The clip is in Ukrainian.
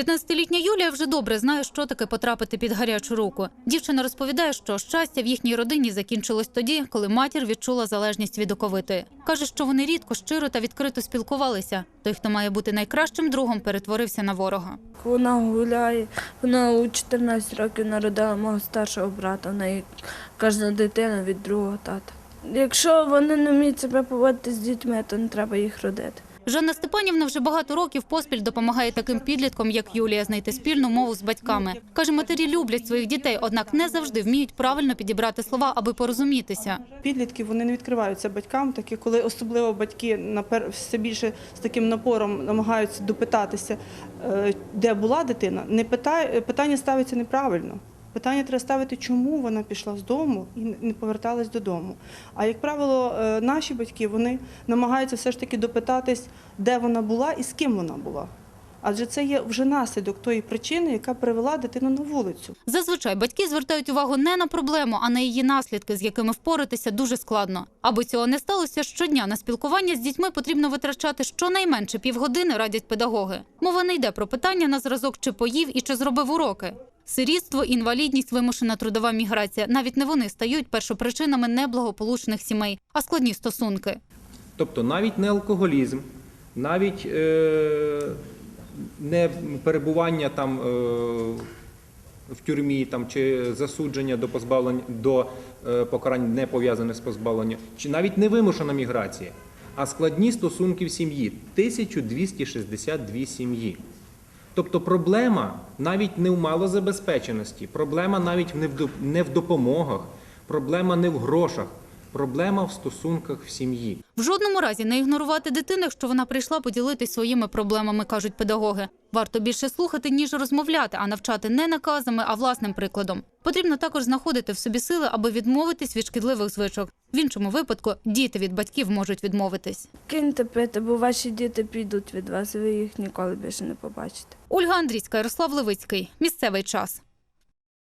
15-літня Юлія вже добре знає, що таке потрапити під гарячу руку. Дівчина розповідає, що щастя в їхній родині закінчилось тоді, коли матір відчула залежність від оковитої. Каже, що вони рідко, щиро та відкрито спілкувалися. Той, хто має бути найкращим другом, перетворився на ворога. Вона гуляє, вона у 14 років народила мого старшого брата, в неї кожна дитина від другого тата. Якщо вони не вміють себе поводити з дітьми, то не треба їх родити. Жанна Степанівна вже багато років поспіль допомагає таким підліткам, як Юлія, знайти спільну мову з батьками. Каже, матері люблять своїх дітей, однак не завжди вміють правильно підібрати слова, аби порозумітися. Підлітки вони не відкриваються батькам, такі коли особливо батьки все більше з таким напором намагаються допитатися, е, де була дитина. Питання ставиться неправильно. Питання треба ставити, чому вона пішла з дому і не поверталась додому. А як правило, е, наші батьки вони намагаються все ж таки допитатись, де вона була і з ким вона була. Адже це є вже наслідок тої причини, яка привела дитину на вулицю. Зазвичай батьки звертають увагу не на проблему, а на її наслідки, з якими впоратися дуже складно. Аби цього не сталося, щодня на спілкування з дітьми потрібно витрачати щонайменше півгодини, радять педагоги. Мова не йде про питання на зразок, чи поїв і чи зробив уроки. Сирітство, інвалідність, вимушена трудова міграція. Навіть не вони стають першопричинами неблагополучних сімей, а складні стосунки. Тобто навіть не алкоголізм, навіть е, не перебування там е, в тюрмі там, чи засудження до позбавлення до е, покарань не пов'язане з позбавленням, чи навіть не вимушена міграція, а складні стосунки в сім'ї 1262 сім'ї. Тобто проблема навіть не в малозабезпеченості, проблема навіть не в доп- в допомогах, проблема не в грошах, проблема в стосунках в сім'ї. В жодному разі не ігнорувати дитину, якщо вона прийшла поділитись своїми проблемами, кажуть педагоги. Варто більше слухати, ніж розмовляти, а навчати не наказами, а власним прикладом. Потрібно також знаходити в собі сили, аби відмовитись від шкідливих звичок. В іншому випадку діти від батьків можуть відмовитись. Киньте пити, бо ваші діти підуть від вас, і ви їх ніколи більше не побачите. Ольга Андрійська, Ярослав Левицький. Місцевий час.